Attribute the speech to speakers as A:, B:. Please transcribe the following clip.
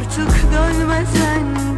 A: artık dönmesen